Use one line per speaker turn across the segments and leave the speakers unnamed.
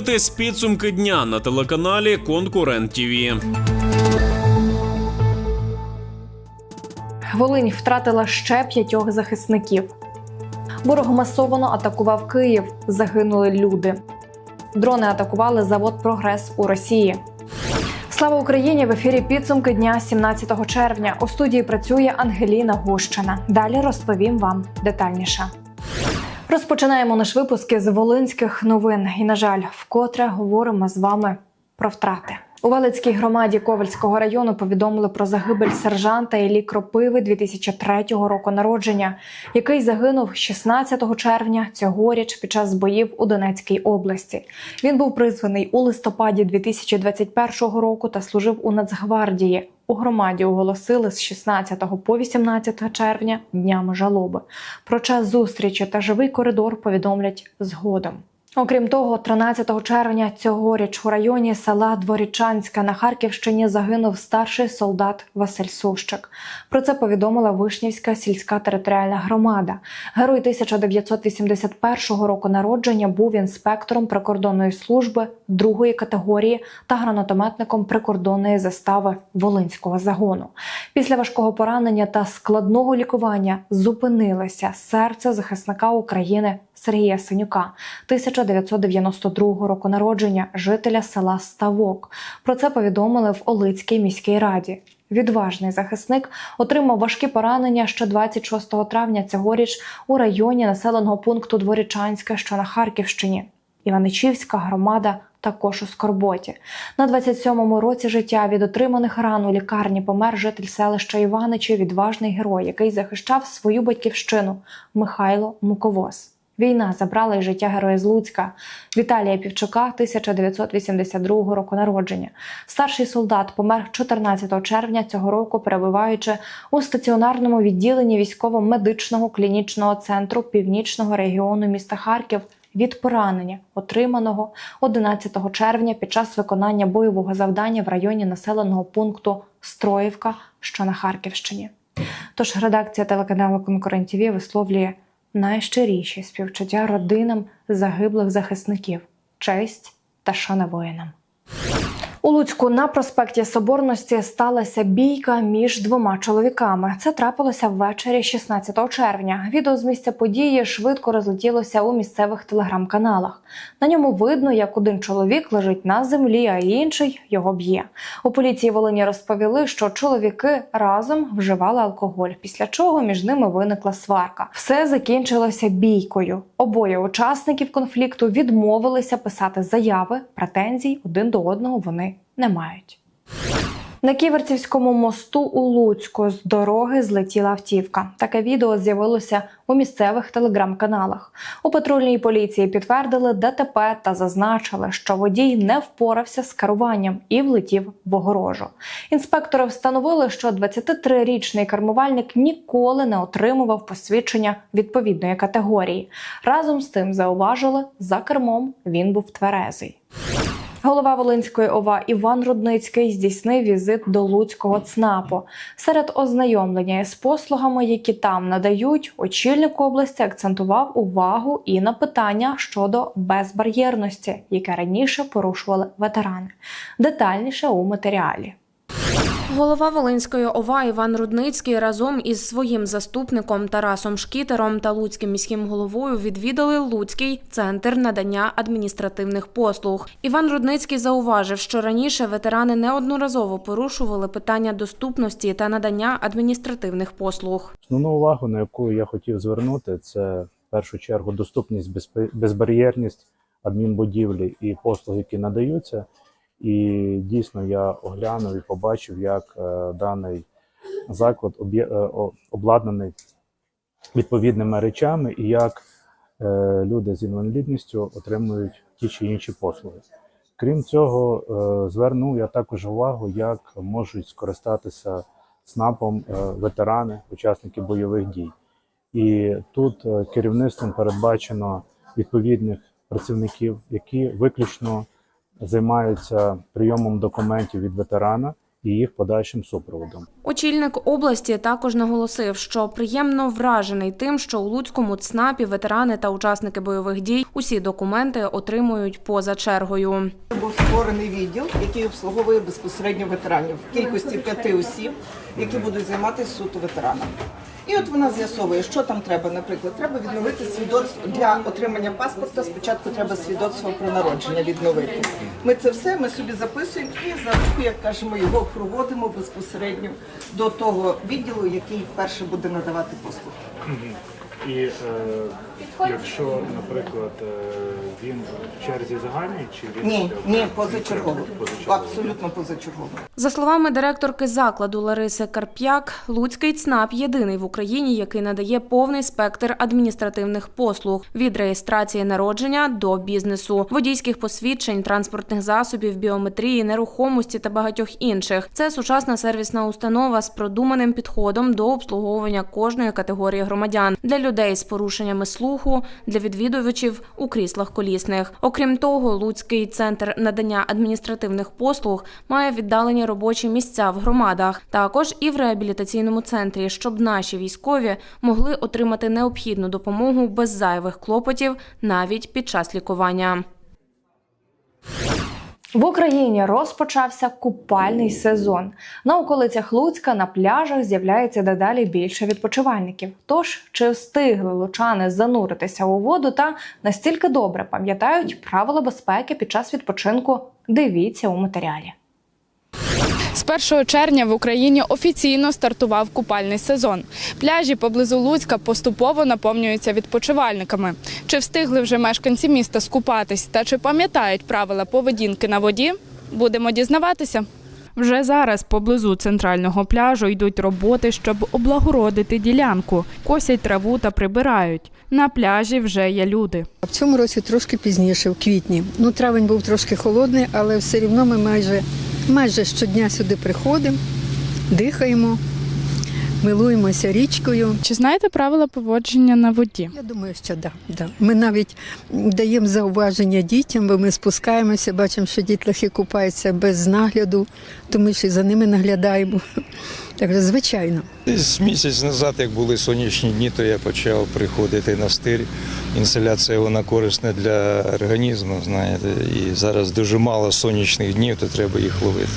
Дивитесь підсумки дня на телеканалі Конкурент ТІВІ.
Волинь втратила ще п'ятьох захисників. Ворог масовано атакував Київ. Загинули люди. Дрони атакували завод Прогрес у Росії. Слава Україні! В ефірі підсумки дня 17 червня. У студії працює Ангеліна Гущина. Далі розповім вам детальніше. Розпочинаємо наш випуск із волинських новин. І, на жаль, вкотре говоримо з вами про втрати. У Велицькій громаді Ковальського району повідомили про загибель сержанта Іллі Кропиви 2003 року народження, який загинув 16 червня цьогоріч під час боїв у Донецькій області. Він був призваний у листопаді 2021 року та служив у Нацгвардії. У громаді оголосили з 16 по 18 червня днями жалоби. Про час зустрічі та живий коридор повідомлять згодом. Окрім того, 13 червня цьогоріч у районі села Дворічанська на Харківщині загинув старший солдат Василь Сущик. Про це повідомила Вишнівська сільська територіальна громада. Герой 1981 року народження був інспектором прикордонної служби другої категорії та гранатометником прикордонної застави Волинського загону. Після важкого поранення та складного лікування зупинилося серце захисника України Сергія Синюка, 1992 року народження, жителя села Ставок. Про це повідомили в Олицькій міській раді. Відважний захисник отримав важкі поранення ще 26 травня цьогоріч у районі населеного пункту Дворічанське, що на Харківщині. Іваничівська громада також у скорботі. На 27-му році життя від отриманих ран у лікарні помер житель селища Іваничі, відважний герой, який захищав свою батьківщину Михайло Муковоз. Війна забрала й життя героя з Луцька Віталія Півчука 1992 року народження. Старший солдат помер 14 червня цього року, перебуваючи у стаціонарному відділенні військово-медичного клінічного центру північного регіону міста Харків від поранення, отриманого 11 червня під час виконання бойового завдання в районі населеного пункту Строївка, що на Харківщині. Тож редакція телеканалу Конкурент ТІВІ висловлює найщиріші співчуття родинам загиблих захисників, честь та шана воїнам. У Луцьку на проспекті Соборності сталася бійка між двома чоловіками. Це трапилося ввечері 16 червня. Відео з місця події швидко розлетілося у місцевих телеграм-каналах. На ньому видно, як один чоловік лежить на землі, а інший його б'є. У поліції Волині розповіли, що чоловіки разом вживали алкоголь, після чого між ними виникла сварка. Все закінчилося бійкою. Обоє учасників конфлікту відмовилися писати заяви, претензій один до одного вони не мають. На Ківерцівському мосту у Луцьку з дороги злетіла автівка. Таке відео з'явилося у місцевих телеграм-каналах. У патрульній поліції підтвердили ДТП та зазначили, що водій не впорався з керуванням і влетів в огорожу. Інспектори встановили, що 23-річний кермувальник ніколи не отримував посвідчення відповідної категорії. Разом з тим зауважили, за кермом він був тверезий. Голова Волинської ОВА Іван Рудницький здійснив візит до Луцького ЦНАПу. Серед ознайомлення із послугами, які там надають, очільник області акцентував увагу і на питання щодо безбар'єрності, яке раніше порушували ветерани. Детальніше у матеріалі.
Голова Волинської ОВА Іван Рудницький разом із своїм заступником Тарасом Шкітером та Луцьким міським головою відвідали Луцький центр надання адміністративних послуг. Іван Рудницький зауважив, що раніше ветерани неодноразово порушували питання доступності та надання адміністративних послуг.
Основну увагу, на яку я хотів звернути, це в першу чергу доступність, безбар'єрність адмінбудівлі і послуг, які надаються. І дійсно я оглянув і побачив, як е, даний заклад об'є- е, обладнаний відповідними речами, і як е, люди з інвалідністю отримують ті чи інші послуги. Крім цього, звернув я також увагу, як можуть скористатися СНАПом ветерани, учасники бойових дій. І тут керівництвом передбачено відповідних працівників, які виключно займаються прийомом документів від ветерана і їх подальшим супроводом.
Очільник області також наголосив, що приємно вражений тим, що у Луцькому ЦНАПі ветерани та учасники бойових дій усі документи отримують поза чергою.
Був створений відділ, який обслуговує безпосередньо ветеранів в кількості п'яти осіб, які будуть займатися суто ветеранами. І от вона з'ясовує, що там треба. Наприклад, треба відновити свідоцтво для отримання паспорта. Спочатку треба свідоцтво про народження відновити. Ми це все ми собі записуємо і за руку, як кажемо, його проводимо безпосередньо до того відділу, який перше буде надавати послуги.
І е, якщо, наприклад, е, він в черзі загальній чи він
Ні, ні, позачергово. Абсолютно позачергово.
За словами директорки закладу Лариси Карп'як, Луцький ЦНАП єдиний в Україні, який надає повний спектр адміністративних послуг від реєстрації народження до бізнесу, водійських посвідчень, транспортних засобів, біометрії, нерухомості та багатьох інших. Це сучасна сервісна установа з продуманим підходом до обслуговування кожної категорії громадян для людей з порушеннями слуху, для відвідувачів у кріслах колісних. Окрім того, Луцький центр надання адміністративних послуг має віддалені робочі місця в громадах, також і в реабілітаційному центрі, щоб наші військові могли отримати необхідну допомогу без зайвих клопотів навіть під час лікування.
В Україні розпочався купальний сезон. На околицях Луцька на пляжах з'являється дедалі більше відпочивальників. Тож чи встигли лучани зануритися у воду та настільки добре пам'ятають правила безпеки під час відпочинку? Дивіться у матеріалі.
З 1 червня в Україні офіційно стартував купальний сезон. Пляжі поблизу Луцька поступово наповнюються відпочивальниками. Чи встигли вже мешканці міста скупатись та чи пам'ятають правила поведінки на воді? Будемо дізнаватися. Вже зараз поблизу центрального пляжу йдуть роботи, щоб облагородити ділянку, косять траву та прибирають. На пляжі вже є люди.
В цьому році трошки пізніше, в квітні. Ну, травень був трошки холодний, але все рівно ми майже, майже щодня сюди приходимо, дихаємо, милуємося річкою.
Чи знаєте правила поводження на воді?
Я думаю, що да, да. Ми навіть даємо зауваження дітям, бо ми спускаємося, бачимо, що дітлахи купаються без нагляду, то ми ще за ними наглядаємо. Так звичайно.
Десь місяць назад, як були сонячні дні, то я почав приходити на стир. Інсоляція вона корисна для організму, знаєте, і зараз дуже мало сонячних днів, то треба їх ловити.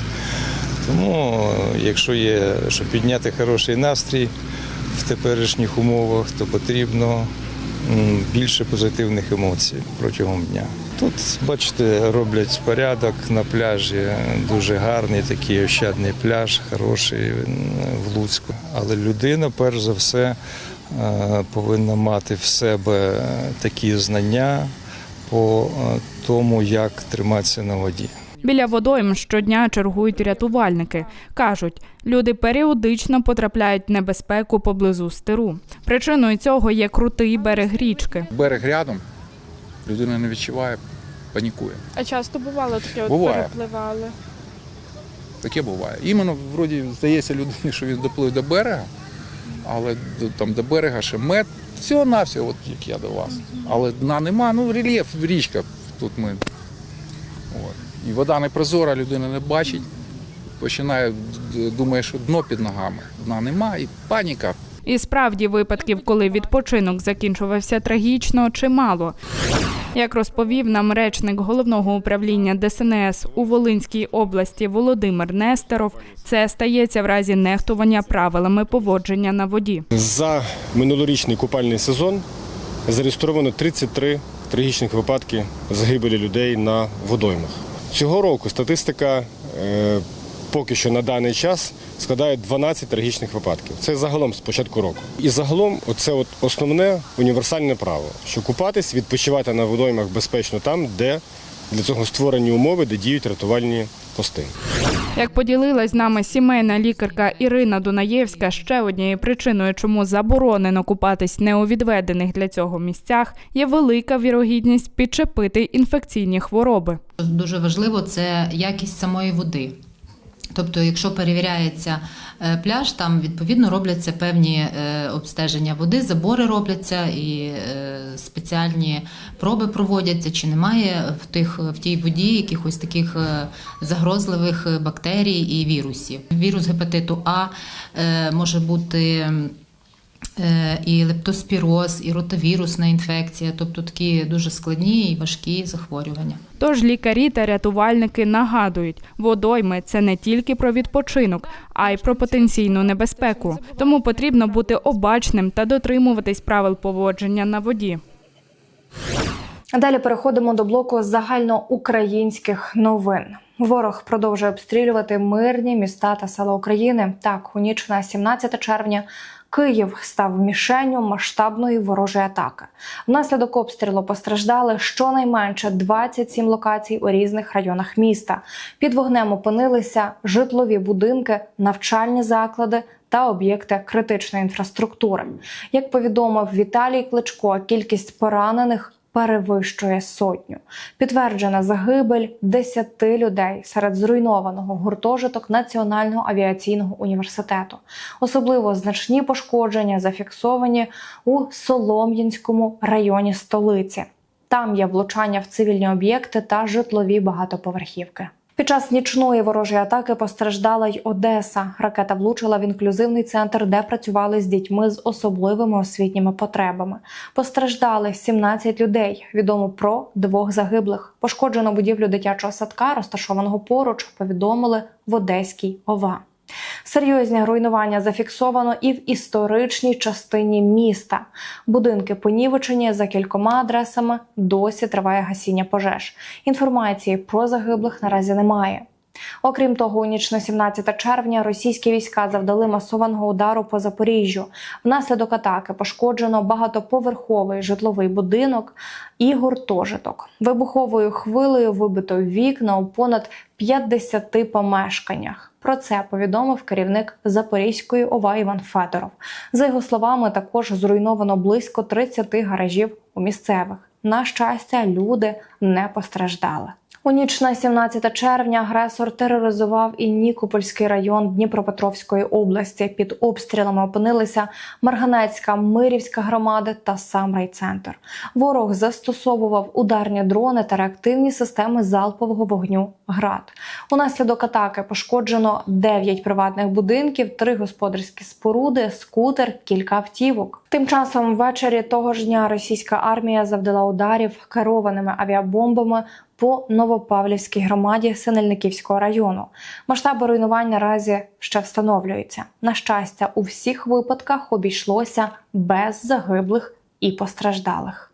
Тому, якщо є, щоб підняти хороший настрій в теперішніх умовах, то потрібно більше позитивних емоцій протягом дня. Тут, бачите, роблять порядок на пляжі. Дуже гарний такий ощадний пляж, хороший в Луцьку. Але людина, перш за все, е, повинна мати в себе такі знання по е, тому, як триматися на воді.
Біля водойм щодня чергують рятувальники. Кажуть, люди періодично потрапляють в небезпеку поблизу стиру. Причиною цього є крутий берег річки.
берег рядом, людина не відчуває, панікує.
А часто бувало таке,
от Буває.
перепливали.
Таке буває. Іменно, вроді, здається людині, що він доплив до берега, але до, там до берега ще мет, всього навсього от як я до вас. Але дна нема, ну рельєф, річка тут ми. От. І вода не прозора, людина не бачить. Починає, д- думає, що дно під ногами. Дна нема, і паніка.
І справді випадків, коли відпочинок закінчувався трагічно, чимало. Як розповів нам речник головного управління ДСНС у Волинській області Володимир Нестеров, це стається в разі нехтування правилами поводження на воді.
За минулорічний купальний сезон зареєстровано 33 трагічних випадки загибелі людей на водоймах. Цього року статистика е, поки що на даний час складає 12 трагічних випадків. Це загалом з початку року. І загалом це от основне універсальне право, що купатись, відпочивати на водоймах безпечно там, де для цього створені умови, де діють рятувальні пости.
Як поділилась з нами сімейна лікарка Ірина Дунаєвська, ще однією причиною, чому заборонено купатись не у відведених для цього місцях, є велика вірогідність підчепити інфекційні хвороби.
Дуже важливо це якість самої води. Тобто, якщо перевіряється е, пляж, там відповідно робляться певні е, обстеження води, забори робляться і е, спеціальні проби проводяться, чи немає в тих в тій воді якихось таких загрозливих бактерій і вірусів. Вірус гепатиту А може бути. Е, І лептоспіроз, і ротавірусна інфекція, тобто такі дуже складні і важкі захворювання.
Тож лікарі та рятувальники нагадують, водойми це не тільки про відпочинок, а й про потенційну небезпеку. Тому потрібно бути обачним та дотримуватись правил поводження на воді.
Далі переходимо до блоку загальноукраїнських новин. Ворог продовжує обстрілювати мирні міста та села України. Так, у ніч на 17 червня Київ став мішенню масштабної ворожої атаки. Внаслідок обстрілу постраждали щонайменше 27 локацій у різних районах міста. Під вогнем опинилися житлові будинки, навчальні заклади та об'єкти критичної інфраструктури. Як повідомив Віталій Кличко, кількість поранених перевищує сотню. Підтверджена загибель 10 людей серед зруйнованого гуртожиток Національного авіаційного університету. Особливо значні пошкодження зафіксовані у Солом'янському районі столиці. Там є влучання в цивільні об'єкти та житлові багатоповерхівки. Під час нічної ворожої атаки постраждала й Одеса. Ракета влучила в інклюзивний центр, де працювали з дітьми з особливими освітніми потребами. Постраждали 17 людей. Відомо про двох загиблих. Пошкоджено будівлю дитячого садка, розташованого поруч, повідомили в Одеській ОВА. Серйозні руйнування зафіксовано і в історичній частині міста. Будинки понівечені за кількома адресами. Досі триває гасіння пожеж. Інформації про загиблих наразі немає. Окрім того, у ніч на 17 червня російські війська завдали масованого удару по Запоріжжю. Внаслідок атаки пошкоджено багатоповерховий житловий будинок і гуртожиток. Вибуховою хвилею вибито вікна у понад 50 помешканнях. Про це повідомив керівник Запорізької ОВА Іван Федоров. За його словами, також зруйновано близько 30 гаражів у місцевих. На щастя, люди не постраждали. У ніч на 17 червня агресор тероризував і Нікопольський район Дніпропетровської області. Під обстрілами опинилися Марганецька, Мирівська громади та сам райцентр. Ворог застосовував ударні дрони та реактивні системи залпового вогню ГРАД. Унаслідок атаки пошкоджено 9 приватних будинків, 3 господарські споруди, скутер, кілька автівок. Тим часом ввечері того ж дня російська армія завдала ударів керованими авіабомбами по Новопавлівській громаді Синельниківського району. Масштаби руйнувань наразі ще встановлюються. На щастя, у всіх випадках обійшлося без загиблих і постраждалих.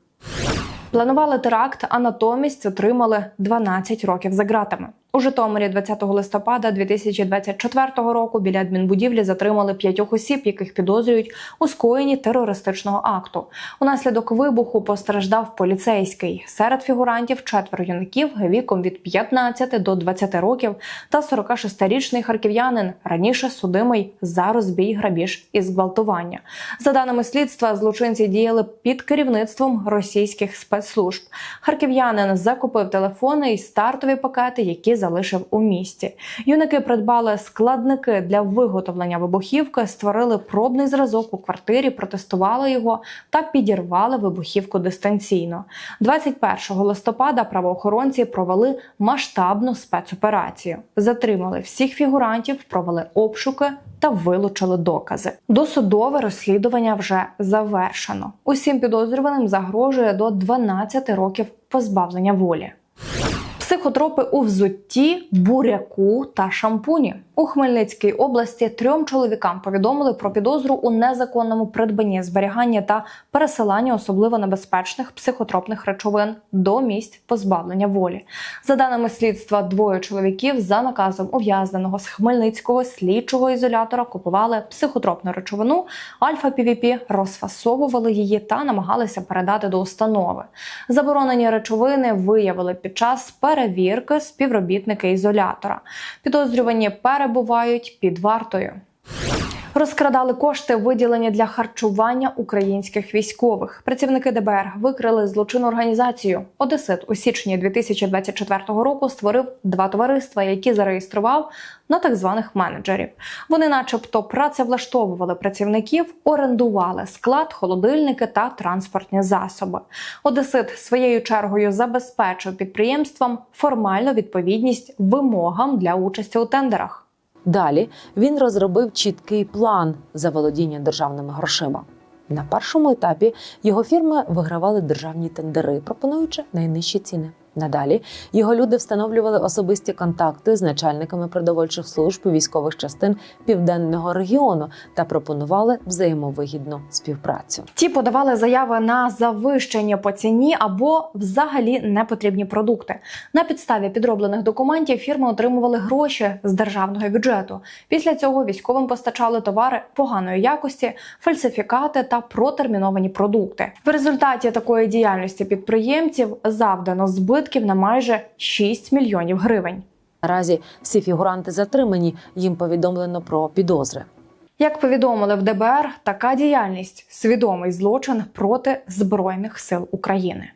Планували теракт, а натомість отримали 12 років за ґратами. У Житомирі 20 листопада 2024 року біля адмінбудівлі затримали п'ятьох осіб, яких підозрюють у скоєнні терористичного акту. Унаслідок вибуху постраждав поліцейський. Серед фігурантів четверо юнаків віком від 15 до 20 років та 46-річний харків'янин, раніше судимий за розбій, грабіж і зґвалтування. За даними слідства, злочинці діяли під керівництвом російських спецслужб. Харків'янин закупив телефони і стартові пакети, які залишив у місті. Юнаки придбали складники для виготовлення вибухівки, створили пробний зразок у квартирі, протестували його та підірвали вибухівку дистанційно. 21 листопада правоохоронці провели масштабну спецоперацію. Затримали всіх фігурантів, провели обшуки та вилучили докази. Досудове розслідування вже завершено. Усім підозрюваним загрожує до 12 років позбавлення волі. Психотропи у взутті, буряку та шампуні у Хмельницькій області трьом чоловікам повідомили про підозру у незаконному придбанні, зберіганні та пересиланні особливо небезпечних психотропних речовин до місць позбавлення волі. За даними слідства, двоє чоловіків за наказом ув'язненого з Хмельницького слідчого ізолятора купували психотропну речовину альфа-півіпі, розфасовували її та намагалися передати до установи. Заборонені речовини виявили під час перевірки співробітники ізолятора. Підозрювані перебувають під вартою. Розкрадали кошти, виділені для харчування українських військових. Працівники ДБР викрили злочинну організацію. Одесит у січні 2024 року створив два товариства, які зареєстрував на так званих менеджерів. Вони, начебто, працевлаштовували працівників, орендували склад, холодильники та транспортні засоби. Одесит своєю чергою забезпечив підприємствам формальну відповідність вимогам для участі у тендерах.
Далі він розробив чіткий план заволодіння державними грошима. На першому етапі його фірми вигравали державні тендери, пропонуючи найнижчі ціни. Надалі його люди встановлювали особисті контакти з начальниками продовольчих служб військових частин південного регіону та пропонували взаємовигідну співпрацю.
Ті подавали заяви на завищення по ціні або взагалі непотрібні продукти. На підставі підроблених документів фірми отримували гроші з державного бюджету. Після цього військовим постачали товари поганої якості, фальсифікати та протерміновані продукти. В результаті такої діяльності підприємців завдано збитків на майже 6 мільйонів гривень.
Наразі всі фігуранти затримані. Їм повідомлено про підозри.
Як повідомили в ДБР, така діяльність свідомий злочин проти збройних сил України.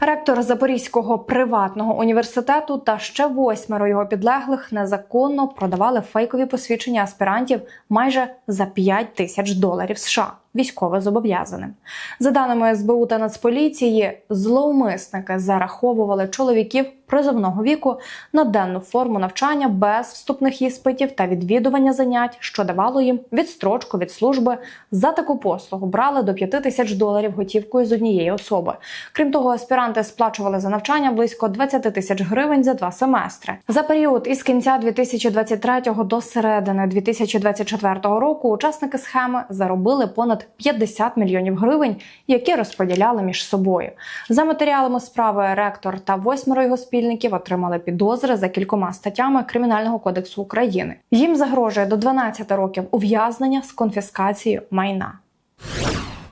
Ректор Запорізького приватного університету та ще восьмеро його підлеглих незаконно продавали фейкові посвідчення аспірантів майже за 5 тисяч доларів США військово зобов'язаним. За даними СБУ та Нацполіції, зловмисники зараховували чоловіків призовного віку на денну форму навчання без вступних іспитів та відвідування занять, що давало їм відстрочку від служби. За таку послугу брали до 5 тисяч доларів готівкою з однієї особи. Крім того, аспіранти сплачували за навчання близько 20 тисяч гривень за два семестри. За період із кінця 2023 до середини 2024 року учасники схеми заробили понад 50 мільйонів гривень, які розподіляли між собою. За матеріалами справи ректор та восьмеро його спільників отримали підозри за кількома статтями Кримінального кодексу України. Їм загрожує до 12 років ув'язнення з конфіскацією майна.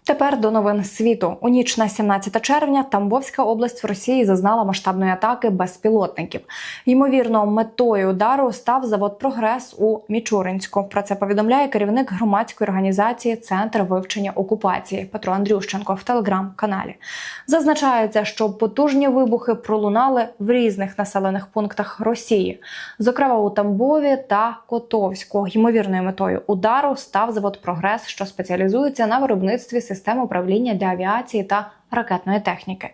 Тепер до новин світу. У ніч на 17 червня Тамбовська область в Росії зазнала масштабної атаки безпілотників. Ймовірно, метою удару став завод Прогрес у Мічуринську. Про це повідомляє керівник громадської організації Центр вивчення окупації Петро Андрющенко в телеграм-каналі. Зазначається, що потужні вибухи пролунали в різних населених пунктах Росії, зокрема у Тамбові та Котовську. Ймовірною метою удару став завод Прогрес, що спеціалізується на виробництві систем управління для авіації та ракетної техніки.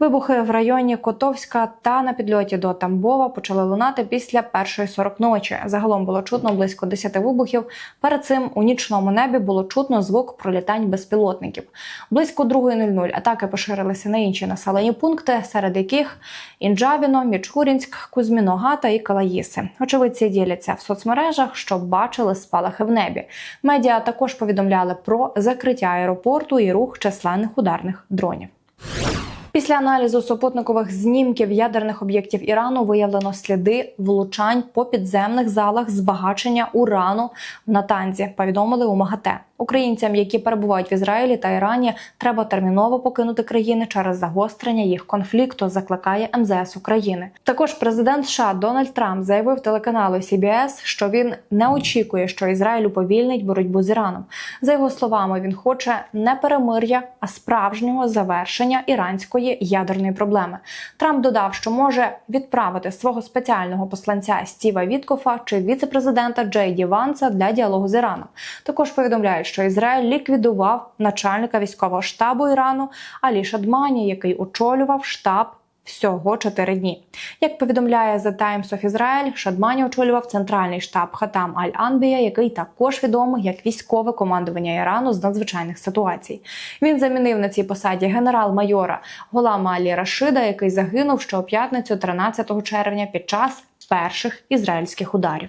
Вибухи в районі Котовська та на підльоті до Тамбова почали лунати після першої 40 ночі. Загалом було чутно близько 10 вибухів. Перед цим у нічному небі було чутно звук пролітань безпілотників. Близько 2.00 атаки поширилися на інші населені пункти, серед яких Інджавіно, Мічурінськ, Кузьміногата і Калаїси. Очевидці діляться в соцмережах, що бачили спалахи в небі. Медіа також повідомляли про закриття аеропорту і рух численних ударних дронів. Після аналізу супутникових знімків ядерних об'єктів Ірану виявлено сліди влучань по підземних залах збагачення урану в Натанзі. Повідомили у МАГАТЕ. Українцям, які перебувають в Ізраїлі та Ірані, треба терміново покинути країни через загострення їх конфлікту. Закликає МЗС України. Також президент США Дональд Трамп заявив телеканалу CBS, що він не очікує, що Ізраїль уповільнить боротьбу з Іраном. За його словами, він хоче не перемир'я, а справжнього завершення іранської ядерної проблеми. Трамп додав, що може відправити свого спеціального посланця Стіва Віткофа чи віцепрезидента Джей Ді Ванса для діалогу з Іраном. Також повідомляють, що Ізраїль ліквідував начальника військового штабу Ірану Алі Шадмані, який очолював штаб. Всього чотири дні. Як повідомляє The Times of Israel, Шадмані очолював центральний штаб Хатам Аль-Анбія, який також відомий як військове командування Ірану з надзвичайних ситуацій. Він замінив на цій посаді генерал-майора Голама Алі Рашида, який загинув ще у п'ятницю, 13 червня, під час перших ізраїльських ударів.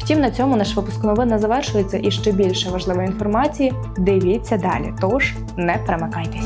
Втім, на цьому наш випуск новин не завершується і ще більше важливої інформації. Дивіться далі. Тож не перемикайтесь.